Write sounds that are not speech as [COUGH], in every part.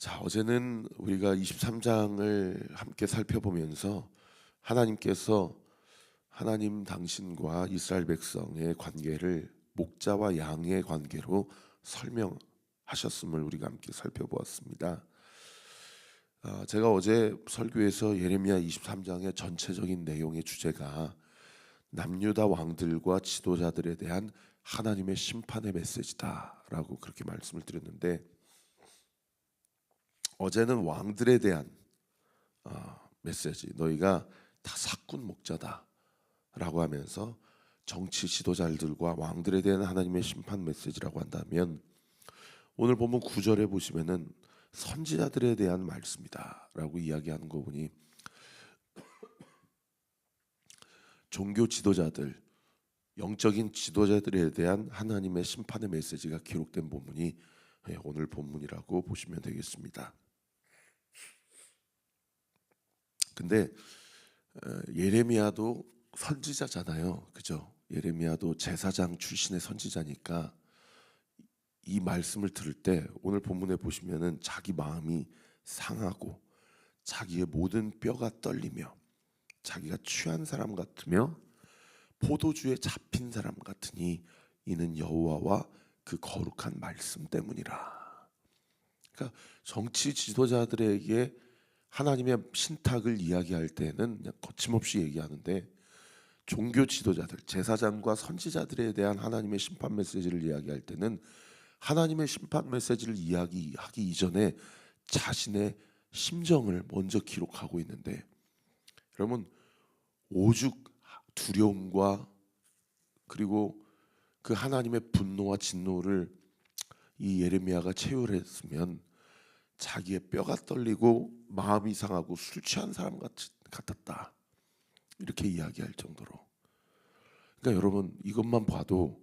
자, 어제는 우리가 23장을 함께 살펴보면서 하나님께서 하나님 당신과 이스라엘 백성의 관계를 목자와 양의 관계로 설명하셨음을 우리가 함께 살펴보았습니다. 아, 제가 어제 설교에서 예레미야 23장의 전체적인 내용의 주제가 남유다 왕들과 지도자들에 대한 하나님의 심판의 메시지다라고 그렇게 말씀을 드렸는데 어제는 왕들에 대한 어, 메시지 너희가 다 사꾼 목자다라고 하면서 정치 지도자들과 왕들에 대한 하나님의 심판 메시지라고 한다면 오늘 보면 구절에 보시면은 선지자들에 대한 말씀이다라고 이야기하는 거 보니 [CLEARS THROAT] 종교 지도자들 영적인 지도자들에 대한 하나님의 심판의 메시지가 기록된 본문이 예, 오늘 본문이라고 보시면 되겠습니다. 근데 어, 예레미야도 선지자잖아요. 그죠? 예레미야도 제사장 출신의 선지자니까 이 말씀을 들을 때 오늘 본문에 보시면은 자기 마음이 상하고 자기의 모든 뼈가 떨리며 자기가 취한 사람 같으며 포도주에 잡힌 사람 같으니 이는 여호와와 그 거룩한 말씀 때문이라. 그러니까 정치 지도자들에게 하나님의 신탁을 이야기할 때는 그냥 거침없이 얘기하는데 종교 지도자들, 제사장과 선지자들에 대한 하나님의 심판 메시지를 이야기할 때는 하나님의 심판 메시지를 이야기하기 이전에 자신의 심정을 먼저 기록하고 있는데 여러분 오죽 두려움과 그리고 그 하나님의 분노와 진노를 이 예레미야가 체휼했으면 자기의 뼈가 떨리고 마음이 상하고 술 취한 사람 같, 같았다. 이렇게 이야기할 정도로. 그러니까 여러분 이것만 봐도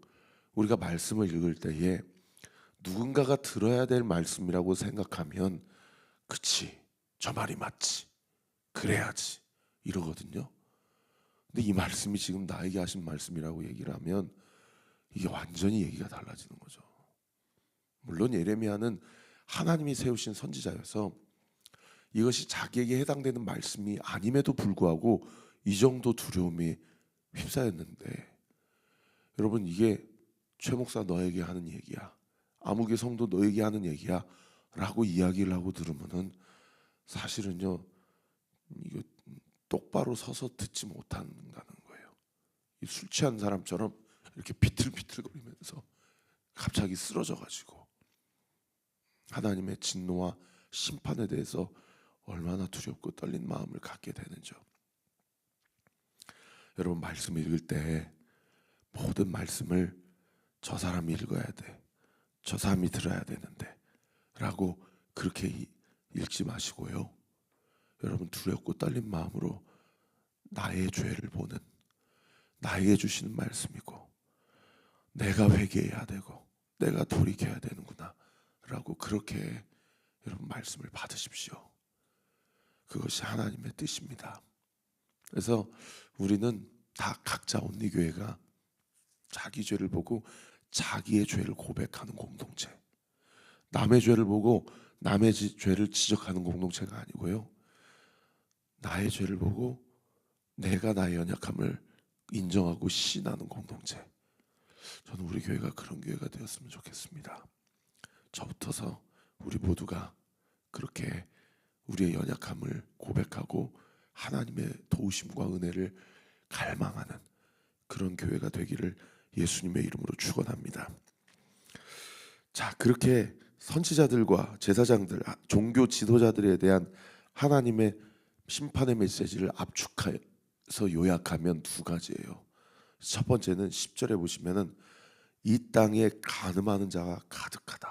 우리가 말씀을 읽을 때에 누군가가 들어야 될 말씀이라고 생각하면 그치 저 말이 맞지 그래야지 이러거든요. 근데 이 말씀이 지금 나에게 하신 말씀이라고 얘기를 하면 이게 완전히 얘기가 달라지는 거죠. 물론 예레미야는 하나님이 세우신 선지자여서 이것이 자기에게 해당되는 말씀이 아님에도 불구하고 이 정도 두려움이 휩싸였는데. 여러분 이게 최 목사 너에게 하는 얘기야. 아무개 성도 너에게 하는 얘기야. 라고 이야기를 하고 들으면은 사실은요 이거 똑바로 서서 듣지 못한다는 거예요. 이술 취한 사람처럼 이렇게 비틀비틀거리면서 갑자기 쓰러져 가지고 하나님의 진노와 심판에 대해서 얼마나 두렵고 떨린 마음을 갖게 되는죠. 여러분 말씀 읽을 때 모든 말씀을 저 사람이 읽어야 돼. 저 사람이 들어야 되는데 라고 그렇게 읽지 마시고요. 여러분 두렵고 떨린 마음으로 나의 죄를 보는 나에게 주시는 말씀이고 내가 회개해야 되고 내가 돌이켜야 되는구나 라고 그렇게 여러분 말씀을 받으십시오. 그것이 하나님의 뜻입니다. 그래서 우리는 다 각자 온리 교회가 자기 죄를 보고 자기의 죄를 고백하는 공동체. 남의 죄를 보고 남의 죄를 지적하는 공동체가 아니고요. 나의 죄를 보고 내가 나의 연약함을 인정하고 신하는 공동체. 저는 우리 교회가 그런 교회가 되었으면 좋겠습니다. 저부터서 우리 모두가 그렇게 우리의 연약함을 고백하고 하나님의 도우심과 은혜를 갈망하는 그런 교회가 되기를 예수님의 이름으로 축원합니다. 자, 그렇게 선지자들과 제사장들, 종교 지도자들에 대한 하나님의 심판의 메시지를 압축해서 요약하면 두 가지예요. 첫 번째는 10절에 보시면은 이 땅에 가늠하는 자가 가득하다.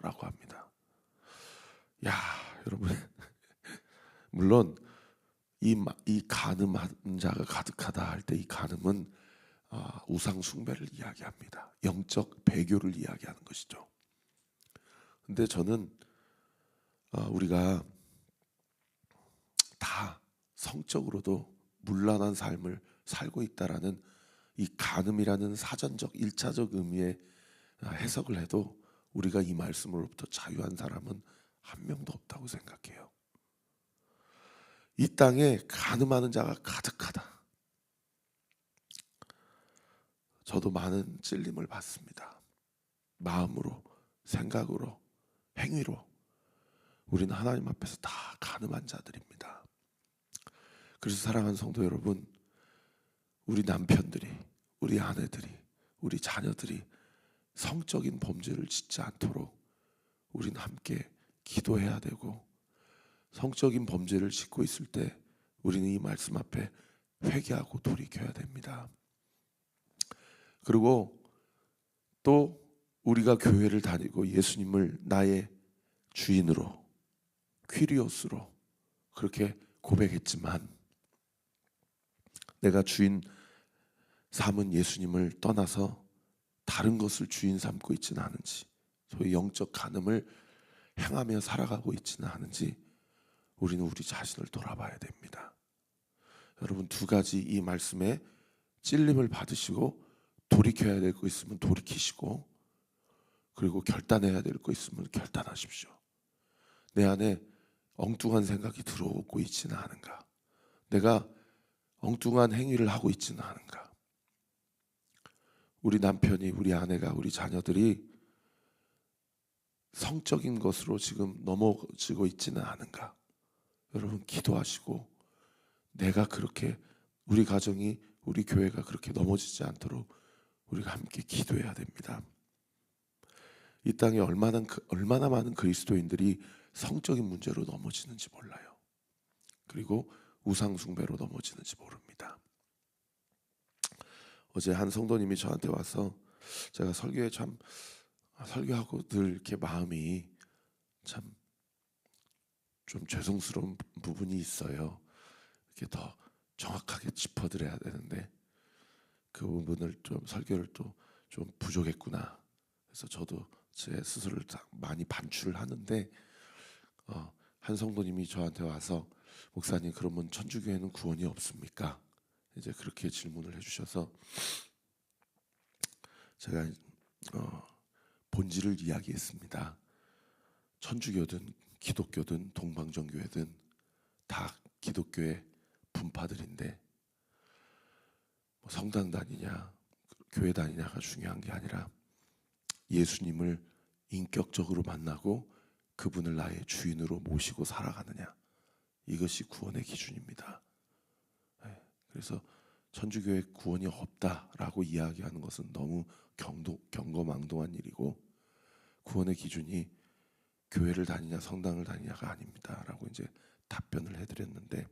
라고 합니다. 야, 여러분. [LAUGHS] 물론 이, 이 가늠한 자가 가득하다 할 때 이 가늠은 아, 우상 숭배를 이야기합니다. 영적 배교를 이야기하는 것이죠. 근데 저는 아, 우리가 다 성적으로도 문란한 삶을 살고 있다라는 이 간음이라는 사전적 일차적 의미의 해석을 해도 우리가 이 말씀으로부터 자유한 사람은 한 명도 없다고 생각해요. 이 땅에 가늠하는 자가 가득하다. 저도 많은 찔림을 받습니다. 마음으로, 생각으로, 행위로 우리는 하나님 앞에서 다 가늠한 자들입니다. 그래서 사랑하는 성도 여러분, 우리 남편들이, 우리 아내들이, 우리 자녀들이 성적인 범죄를 짓지 않도록 우리는 함께 기도해야 되고 성적인 범죄를 짓고 있을 때 우리는 이 말씀 앞에 회개하고 돌이켜야 됩니다. 그리고 또 우리가 교회를 다니고 예수님을 나의 주인으로 퀴리오스로 그렇게 고백했지만 내가 주인 삼은 예수님을 떠나서 다른 것을 주인 삼고 있지는 않은지 소위 영적 간음을 행하며 살아가고 있지는 않은지 우리는 우리 자신을 돌아봐야 됩니다. 여러분 두 가지 이 말씀에 찔림을 받으시고 돌이켜야 될 거 있으면 돌이키시고 그리고 결단해야 될 거 있으면 결단하십시오. 내 안에 엉뚱한 생각이 들어오고 있지는 않은가? 내가 엉뚱한 행위를 하고 있지는 않은가? 우리 남편이, 우리 아내가, 우리 자녀들이 성적인 것으로 지금 넘어지고 있지는 않은가? 여러분 기도하시고 내가 그렇게 우리 가정이 우리 교회가 그렇게 넘어지지 않도록 우리가 함께 기도해야 됩니다. 이 땅에 얼마나 얼마나 많은 그리스도인들이 성적인 문제로 넘어지는지 몰라요. 그리고 우상 숭배로 넘어지는지 모릅니다. 어제 한 성도님이 저한테 와서 제가 설교에 참 설교하고 늘 이렇게 마음이 참 좀 죄송스러운 부분이 있어요. 이렇게 더 정확하게 짚어드려야 되는데 그 부분을 좀 설교를 또 좀 부족했구나. 그래서 저도 제 스스로를 많이 반출을 하는데 어, 한 성도님이 저한테 와서 목사님 그러면 천주교회는 구원이 없습니까? 이제 그렇게 질문을 해주셔서 제가 어, 본질을 이야기했습니다. 천주교든 기독교든 동방정교회든 다 기독교의 분파들인데 뭐 성당 다니냐 교회 다니냐가 중요한 게 아니라 예수님을 인격적으로 만나고 그분을 나의 주인으로 모시고 살아가느냐 이것이 구원의 기준입니다. 네, 그래서 천주교회 구원이 없다라고 이야기하는 것은 너무 경도, 경거망동한 일이고 구원의 기준이 교회를 다니냐 성당을 다니냐가 아닙니다라고 이제 답변을 해드렸는데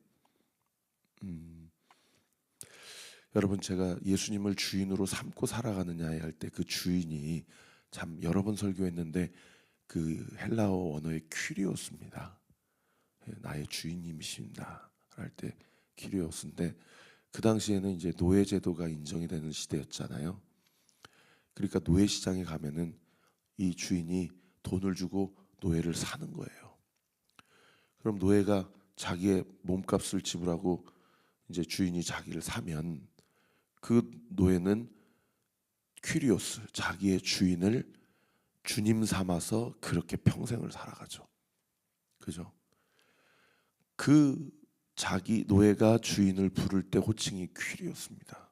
음, 여러분 제가 예수님을 주인으로 삼고 살아가느냐에 할 때 그 주인이 참 여러 번 설교했는데 그 헬라어 언어의 퀴리오스입니다. 예, 나의 주인님이십니다. 할때 퀴리오스인데 그 당시에는 이제 노예 제도가 인정이 되는 시대였잖아요. 그러니까 노예 시장에 가면은 이 주인이 돈을 주고 노예를 사는 거예요. 그럼 노예가 자기의 몸값을 지불하고 이제 주인이 자기를 사면 그 노예는 퀴리오스 자기의 주인을 주님 삼아서 그렇게 평생을 살아가죠. 그죠? 그 자기 노예가 주인을 부를 때 호칭이 퀴리오스입니다.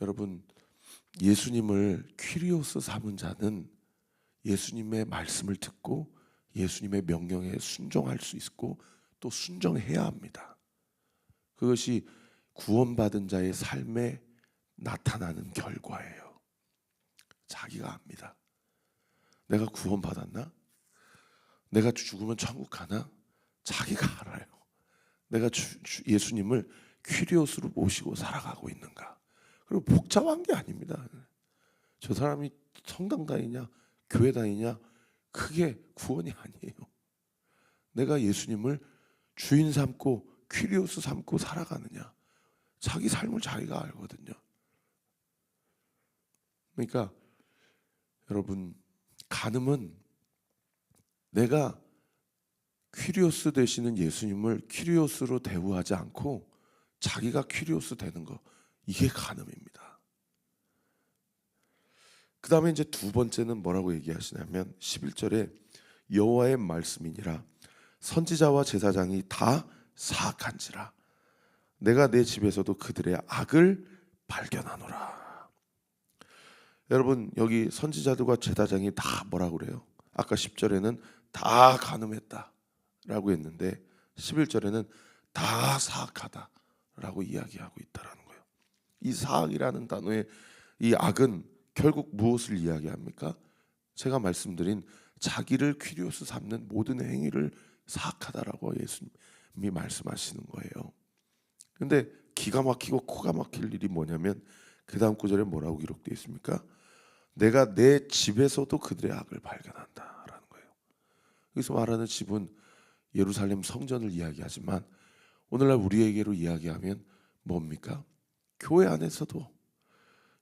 여러분 예수님을 퀴리오스 삼은 자는 예수님의 말씀을 듣고 예수님의 명령에 순종할 수 있고 또 순종해야 합니다. 그것이 구원받은 자의 삶에 나타나는 결과예요. 자기가 압니다. 내가 구원받았나? 내가 죽으면 천국 가나? 자기가 알아요. 내가 주, 주, 예수님을 퀴리오스로 모시고 살아가고 있는가? 그리고 복잡한 게 아닙니다. 저 사람이 성당 다니냐, 교회 다니냐, 그게 구원이 아니에요. 내가 예수님을 주인 삼고 퀴리오스 삼고 살아가느냐, 자기 삶을 자기가 알거든요. 그러니까 여러분 간음은 내가 퀴리오스 되시는 예수님을 퀴리오스로 대우하지 않고 자기가 퀴리오스 되는 거 이게 간음입니다. 그 다음에 이제 두 번째는 뭐라고 얘기하시냐면 11절에 여호와의 말씀이니라 선지자와 제사장이 다 사악한지라 내가 내 집에서도 그들의 악을 발견하노라. 여러분 여기 선지자들과 제사장이 다 뭐라고 그래요? 아까 10절에는 다 간음했다라고 했는데 11절에는 다 사악하다라고 이야기하고 있다라는. 이 사악이라는 단어의 이 악은 결국 무엇을 이야기합니까? 제가 말씀드린 자기를 퀴리오스 삼는 모든 행위를 사악하다라고 예수님이 말씀하시는 거예요. 근데 기가 막히고 코가 막힐 일이 뭐냐면 그 다음 구절에 뭐라고 기록되어 있습니까? 내가 내 집에서도 그들의 악을 발견한다라는 거예요. 여기서 말하는 집은 예루살렘 성전을 이야기하지만 오늘날 우리에게로 이야기하면 뭡니까? 교회 안에서도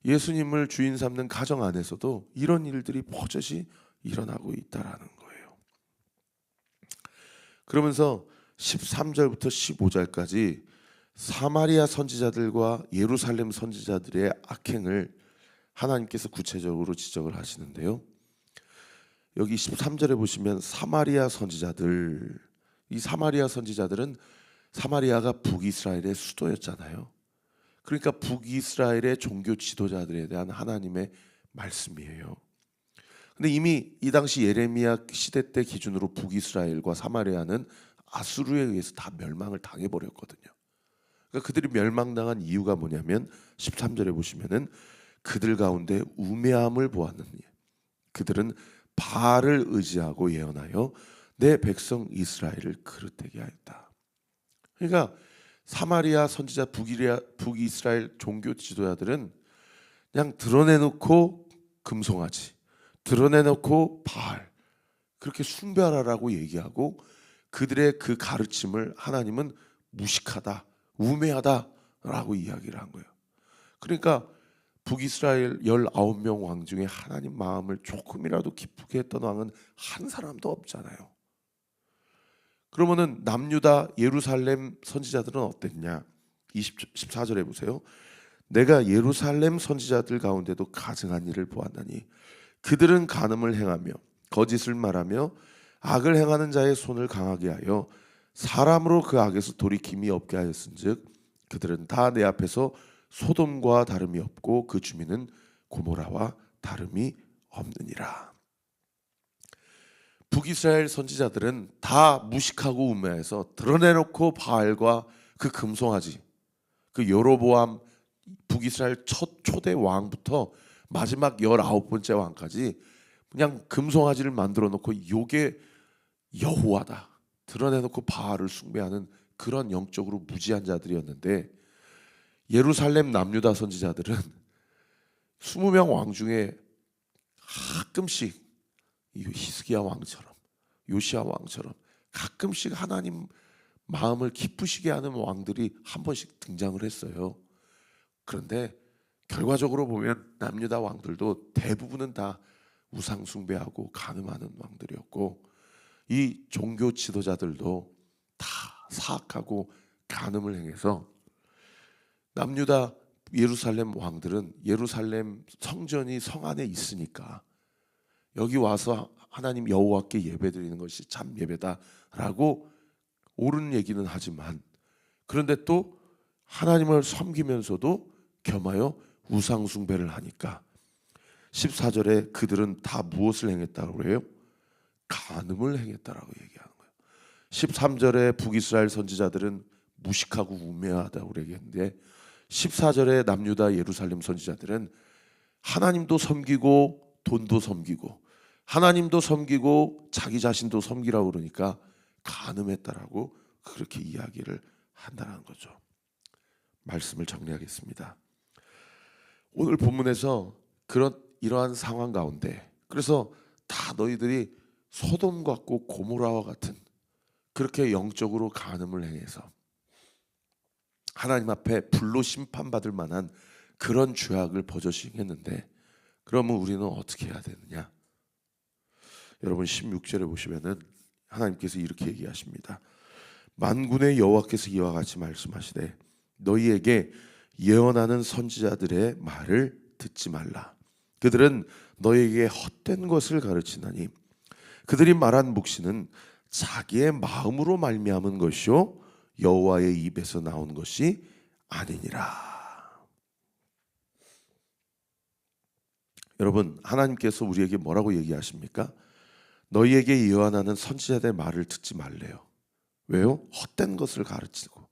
예수님을 주인 삼는 가정 안에서도 이런 일들이 버젓이 일어나고 있다라는 거예요. 그러면서 13절부터 15절까지 사마리아 선지자들과 예루살렘 선지자들의 악행을 하나님께서 구체적으로 지적을 하시는데요. 여기 13절에 보시면 사마리아 선지자들 이 사마리아 선지자들은 사마리아가 북이스라엘의 수도였잖아요. 그러니까 북이스라엘의 종교 지도자들에 대한 하나님의 말씀이에요. 근데 이미 이 당시 예레미야 시대 때 기준으로 북이스라엘과 사마리아는 아수르에 의해서 다 멸망을 당해 버렸거든요. 그러니까 그들이 멸망당한 이유가 뭐냐면 13절에 보시면은 그들 가운데 우매함을 보았느니 그들은 바알을 의지하고 예언하여 내 백성 이스라엘을 그릇되게 하였다. 그러니까 사마리아 선지자 북이리아 북이스라엘 종교 지도자들은 그냥 드러내놓고 금송아지, 드러내놓고 바알 그렇게 숭배하라라고 얘기하고 그들의 그 가르침을 하나님은 무식하다, 우매하다라고 이야기를 한 거예요. 그러니까 북이스라엘 19명 왕 중에 하나님 마음을 조금이라도 기쁘게 했던 왕은 한 사람도 없잖아요. 그러면은 남유다 예루살렘 선지자들은 어땠냐? 20, 14절에 보세요. 내가 예루살렘 선지자들 가운데도 가증한 일을 보았나니 그들은 간음을 행하며 거짓을 말하며 악을 행하는 자의 손을 강하게 하여 사람으로 그 악에서 돌이킴이 없게 하였은즉 그들은 다 내 앞에서 소돔과 다름이 없고 그 주민은 고모라와 다름이 없느니라. 북이스라엘 선지자들은 다 무식하고 우매해서 드러내놓고 바알과 그 금송아지 그 여로보암 북이스라엘 첫 초대 왕부터 마지막 열아홉 번째 왕까지 그냥 금송아지를 만들어 놓고 요게 여호와다 드러내놓고 바알을 숭배하는 그런 영적으로 무지한 자들이었는데 예루살렘 남유다 선지자들은 [LAUGHS] 20명 왕 중에 가끔씩 이 히스기야 왕처럼 요시야 왕처럼 가끔씩 하나님 마음을 기쁘시게 하는 왕들이 한 번씩 등장을 했어요. 그런데 결과적으로 보면 남유다 왕들도 대부분은 다 우상 숭배하고 간음하는 왕들이었고 이 종교 지도자들도 다 사악하고 간음을 행해서 남유다 예루살렘 왕들은 예루살렘 성전이 성 안에 있으니까 여기 와서 하나님 여호와께 예배드리는 것이 참 예배다라고 옳은 얘기는 하지만 그런데 또 하나님을 섬기면서도 겸하여 우상 숭배를 하니까 14절에 그들은 다 무엇을 행했다고 그래요? 간음을 행했다라고 얘기하는 거예요. 13절에 북이스라엘 선지자들은 무식하고 우매하다고 얘기했는데 14절에 남유다 예루살렘 선지자들은 하나님도 섬기고 돈도 섬기고 하나님도 섬기고 자기 자신도 섬기라고 그러니까 간음했다라고 그렇게 이야기를 한다는 거죠. 말씀을 정리하겠습니다. 오늘 본문에서 그런 이러한 상황 가운데 그래서 다 너희들이 소돔 같고 고모라와 같은 그렇게 영적으로 간음을 행해서 하나님 앞에 불로 심판받을 만한 그런 죄악을 버젓이 했는데 그러면 우리는 어떻게 해야 되느냐? 여러분 16절에 보시면은 하나님께서 이렇게 얘기하십니다. 만군의 여호와께서 이와 같이 말씀하시되 너희에게 예언하는 선지자들의 말을 듣지 말라. 그들은 너희에게 헛된 것을 가르치나니 그들이 말한 묵시는 자기의 마음으로 말미암은 것이요 여호와의 입에서 나온 것이 아니니라. 여러분 하나님께서 우리에게 뭐라고 얘기하십니까? 너희에게 예언하는 선지자들의 말을 듣지 말래요. 왜요? 헛된 것을 가르치고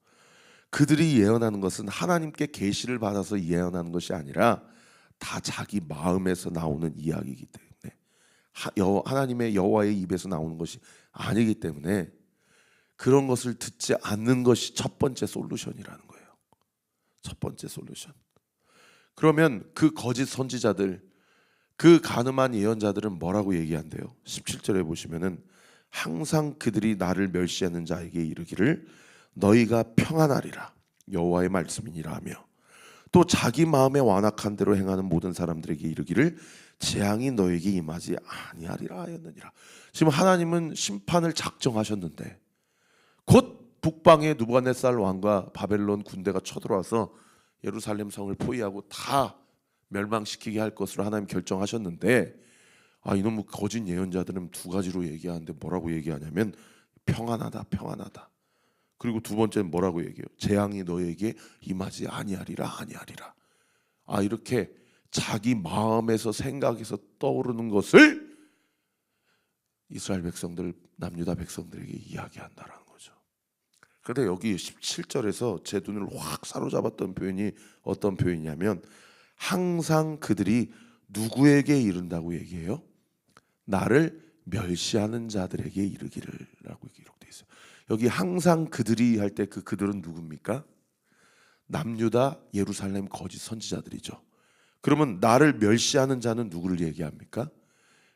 그들이 예언하는 것은 하나님께 계시를 받아서 예언하는 것이 아니라 다 자기 마음에서 나오는 이야기이기 때문에 하나님의 여호와의 입에서 나오는 것이 아니기 때문에 그런 것을 듣지 않는 것이 첫 번째 솔루션이라는 거예요. 첫 번째 솔루션. 그러면 그 거짓 선지자들 그 가늠한 예언자들은 뭐라고 얘기한대요? 17절에 보시면은 항상 그들이 나를 멸시하는 자에게 이르기를 너희가 평안하리라 여호와의 말씀이니라 하며 또 자기 마음에 완악한 대로 행하는 모든 사람들에게 이르기를 재앙이 너에게 임하지 아니하리라 하였느니라. 지금 하나님은 심판을 작정하셨는데 곧 북방의 누부갓네살 왕과 바벨론 군대가 쳐들어와서 예루살렘 성을 포위하고 다 멸망시키게 할 것으로 하나님 결정하셨는데 아 이놈의 거짓 예언자들은 두 가지로 얘기하는데 뭐라고 얘기하냐면 평안하다 평안하다. 그리고 두 번째는 뭐라고 얘기해요? 재앙이 너에게 임하지 아니하리라 아니하리라. 아 이렇게 자기 마음에서 생각에서 떠오르는 것을 이스라엘 백성들 남유다 백성들에게 이야기한다라는 거죠. 그런데 여기 17절에서 제 눈을 확 사로잡았던 표현이 어떤 표현이냐면 항상 그들이 누구에게 이른다고 얘기해요? 나를 멸시하는 자들에게 이르기를라고 기록돼 있어요. 여기 항상 그들이 할 때 그 그들은 누굽니까? 남유다 예루살렘 거짓 선지자들이죠. 그러면 나를 멸시하는 자는 누구를 얘기합니까?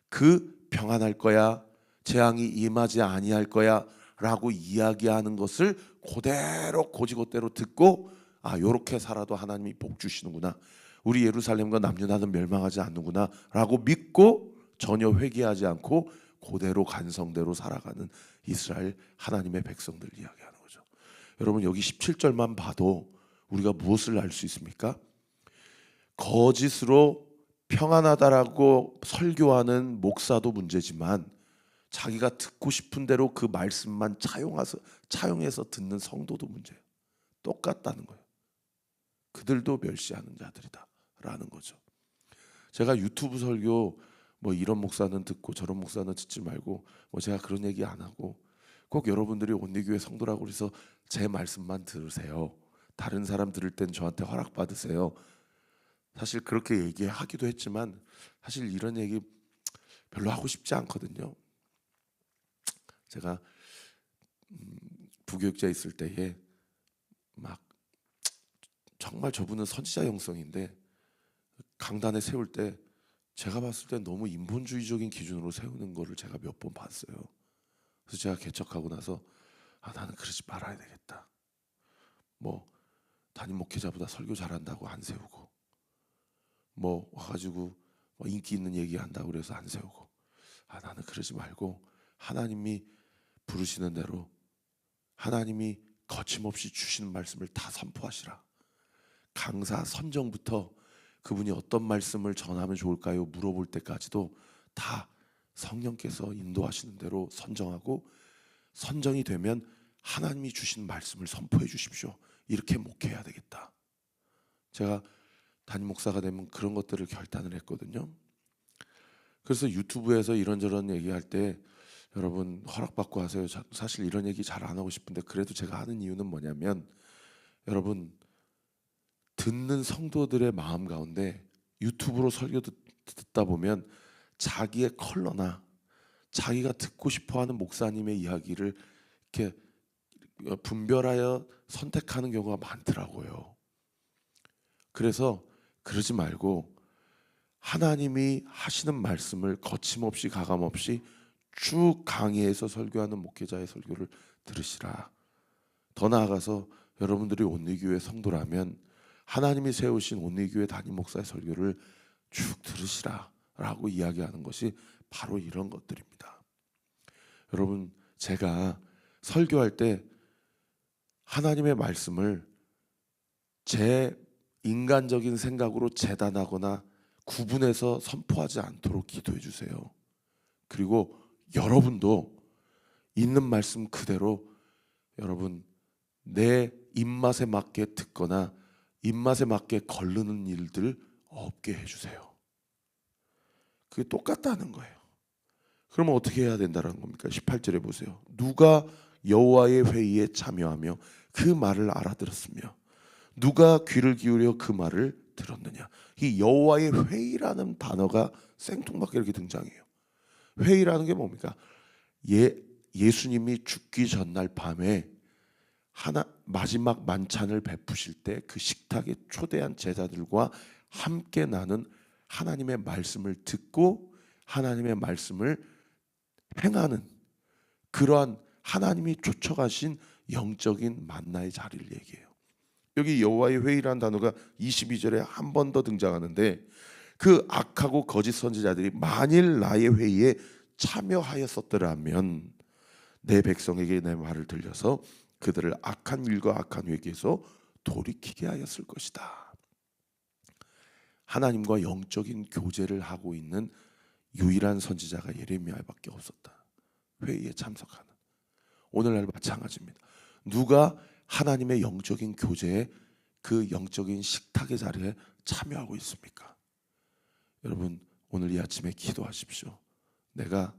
그 평안할 거야, 재앙이 임하지 아니할 거야라고 이야기하는 것을 그대로 고지고대로 듣고 아 요렇게 살아도 하나님이 복 주시는구나. 우리 예루살렘과 남유다는 멸망하지 않는구나라고 믿고 전혀 회개하지 않고 그대로 간성대로 살아가는 이스라엘 하나님의 백성들 이야기하는 거죠. 여러분 여기 17절만 봐도 우리가 무엇을 알 수 있습니까? 거짓으로 평안하다라고 설교하는 목사도 문제지만 자기가 듣고 싶은 대로 그 말씀만 차용해서 차용해서 듣는 성도도 문제예요. 똑같다는 거예요. 그들도 멸시하는 자들이다 라는 거죠. 제가 유튜브 설교 뭐 이런 목사는 듣고 저런 목사는 듣지 말고 뭐 제가 그런 얘기 안 하고 꼭 여러분들이 온리교회 성도라고 그래서 제 말씀만 들으세요. 다른 사람 들을 땐 저한테 허락 받으세요. 사실 그렇게 얘기하기도 했지만 사실 이런 얘기 별로 하고 싶지 않거든요. 제가 음, 부교육자 있을 때에 막 정말 저분은 선지자 형성인데 강단에 세울 때 제가 봤을 때 너무 인본주의적인 기준으로 세우는 거를 제가 몇 번 봤어요. 그래서 제가 개척하고 나서 아 나는 그러지 말아야 되겠다. 뭐 담임 목회자보다 설교 잘한다고 안 세우고 뭐 와가지고 뭐 인기 있는 얘기 한다고 그래서 안 세우고 아 나는 그러지 말고 하나님이 부르시는 대로 하나님이 거침없이 주시는 말씀을 다 선포하시라. 강사 선정부터 그분이 어떤 말씀을 전하면 좋을까요? 물어볼 때까지도 다 성령께서 인도하시는 대로 선정하고 선정이 되면 하나님이 주신 말씀을 선포해 주십시오. 이렇게 목회해야 되겠다. 제가 담임 목사가 되면 그런 것들을 결단을 했거든요. 그래서 유튜브에서 이런저런 얘기할 때 여러분 허락받고 하세요. 자- 사실 이런 얘기 잘 안 하고 싶은데 그래도 제가 하는 이유는 뭐냐면 여러분 듣는 성도들의 마음 가운데 유튜브로 설교 듣, 듣다 보면 자기의 컬러나 자기가 듣고 싶어하는 목사님의 이야기를 이렇게 분별하여 선택하는 경우가 많더라고요. 그래서 그러지 말고 하나님이 하시는 말씀을 거침없이 가감없이 쭉 강의해서 설교하는 목회자의 설교를 들으시라. 더 나아가서 여러분들이 온리교회 성도라면 하나님이 세우신 온리교회 담임 목사의 설교를 쭉 들으시라라고 이야기하는 것이 바로 이런 것들입니다. 여러분 제가 설교할 때 하나님의 말씀을 제 인간적인 생각으로 재단하거나 구분해서 선포하지 않도록 기도해 주세요. 그리고 여러분도 있는 말씀 그대로 여러분 내 입맛에 맞게 듣거나 입맛에 맞게 걸르는 일들 없게 해주세요. 그게 똑같다는 거예요. 그러면 어떻게 해야 된다는 겁니까? 18절에 보세요. 누가 여호와의 회의에 참여하며 그 말을 알아들었으며 누가 귀를 기울여 그 말을 들었느냐. 이 여호와의 회의라는 단어가 생뚱맞게 이렇게 등장해요. 회의라는 게 뭡니까? 예 예수님이 죽기 전날 밤에 하나 마지막 만찬을 베푸실 때 그 식탁에 초대한 제자들과 함께 나눈 하나님의 말씀을 듣고 하나님의 말씀을 행하는 그러한 하나님이 쫓아가신 영적인 만나의 자리를 얘기해요. 여기 여호와의 회의라는 단어가 22절에 한 번 더 등장하는데 그 악하고 거짓 선지자들이 만일 나의 회의에 참여하였었더라면 내 백성에게 내 말을 들려서 그들을 악한 일과 악한 회개에서 돌이키게 하였을 것이다. 하나님과 영적인 교제를 하고 있는 유일한 선지자가 예레미야밖에 없었다. 회의에 참석하는 오늘날 마찬가지입니다. 누가 하나님의 영적인 교제에 그 영적인 식탁의 자리에 참여하고 있습니까? 여러분 오늘 이 아침에 기도하십시오. 내가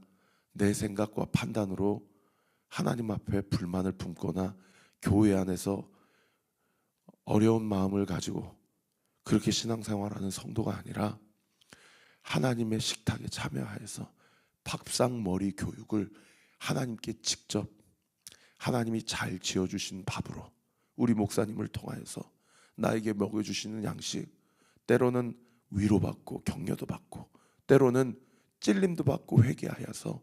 내 생각과 판단으로 하나님 앞에 불만을 품거나 교회 안에서 어려운 마음을 가지고 그렇게 신앙생활하는 성도가 아니라 하나님의 식탁에 참여하여서 밥상머리 교육을 하나님께 직접 하나님이 잘 지어주신 밥으로 우리 목사님을 통하여서 나에게 먹여주시는 양식 때로는 위로받고 격려도 받고 때로는 찔림도 받고 회개하여서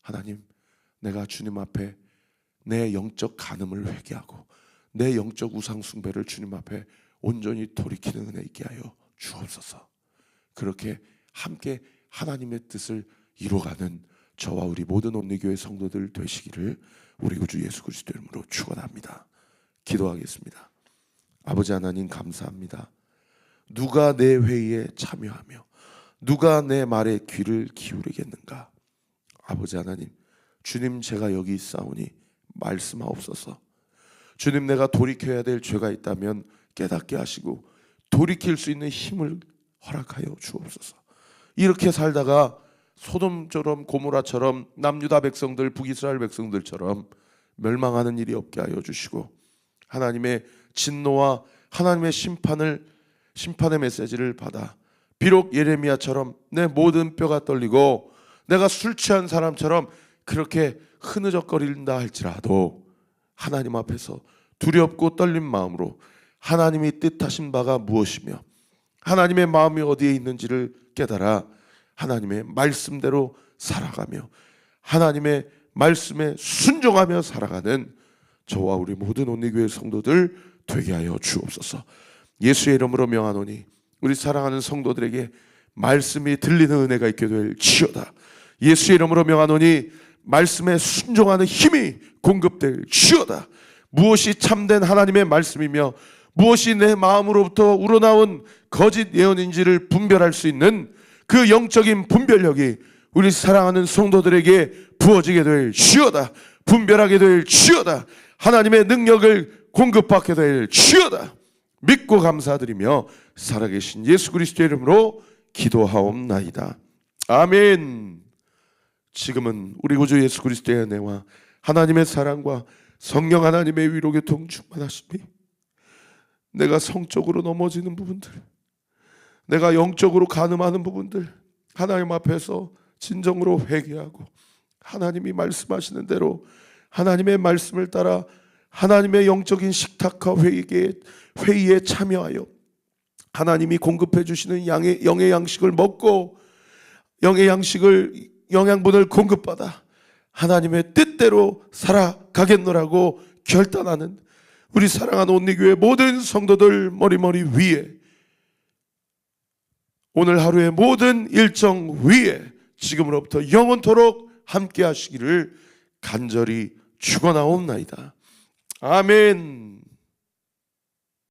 하나님 내가 주님 앞에 내 영적 간음을 회개하고 내 영적 우상 숭배를 주님 앞에 온전히 돌이키는 은혜 있게 하여 주옵소서. 그렇게 함께 하나님의 뜻을 이루어가는 저와 우리 모든 온리교회 성도들 되시기를 우리 구주 예수 그리스도 이름으로 축원합니다. 기도하겠습니다. 아버지 하나님 감사합니다. 누가 내 회의에 참여하며 누가 내 말에 귀를 기울이겠는가? 아버지 하나님, 주님 제가 여기 있사오니 말씀하옵소서. 주님 내가 돌이켜야 될 죄가 있다면 깨닫게 하시고 돌이킬 수 있는 힘을 허락하여 주옵소서. 이렇게 살다가 소돔처럼 고모라처럼 남유다 백성들 북이스라엘 백성들처럼 멸망하는 일이 없게 하여 주시고 하나님의 진노와 하나님의 심판을 심판의 메시지를 받아 비록 예레미야처럼 내 모든 뼈가 떨리고 내가 술 취한 사람처럼 그렇게 흐느적거린다 할지라도 하나님 앞에서 두렵고 떨린 마음으로 하나님이 뜻하신 바가 무엇이며 하나님의 마음이 어디에 있는지를 깨달아 하나님의 말씀대로 살아가며 하나님의 말씀에 순종하며 살아가는 저와 우리 모든 온리교회 성도들 되게 하여 주옵소서. 예수의 이름으로 명하노니 우리 사랑하는 성도들에게 말씀이 들리는 은혜가 있게 될 지어다. 예수의 이름으로 명하노니 말씀에 순종하는 힘이 공급될 지어다. 무엇이 참된 하나님의 말씀이며 무엇이 내 마음으로부터 우러나온 거짓 예언인지를 분별할 수 있는 그 영적인 분별력이 우리 사랑하는 성도들에게 부어지게 될 지어다. 분별하게 될 지어다. 하나님의 능력을 공급받게 될 지어다. 믿고 감사드리며 살아계신 예수 그리스도 의 이름으로 기도하옵나이다. 아멘. 지금은 우리 구주 예수 그리스도의 은혜와 하나님의 사랑과 성령 하나님의 위로 교통 충만하심이 내가 성적으로 넘어지는 부분들, 내가 영적으로 가늠하는 부분들 하나님 앞에서 진정으로 회개하고 하나님이 말씀하시는 대로 하나님의 말씀을 따라 하나님의 영적인 식탁과 회의에, 회의에 참여하여 하나님이 공급해 주시는 양의 영의 양식을 먹고 영의 양식을 영양분을 공급받아 하나님의 뜻대로 살아가겠노라고 결단하는 우리 사랑하는 온리교회 모든 성도들 머리머리 위에 오늘 하루의 모든 일정 위에 지금으로부터 영원토록 함께 하시기를 간절히 축원하옵나이다. 아멘.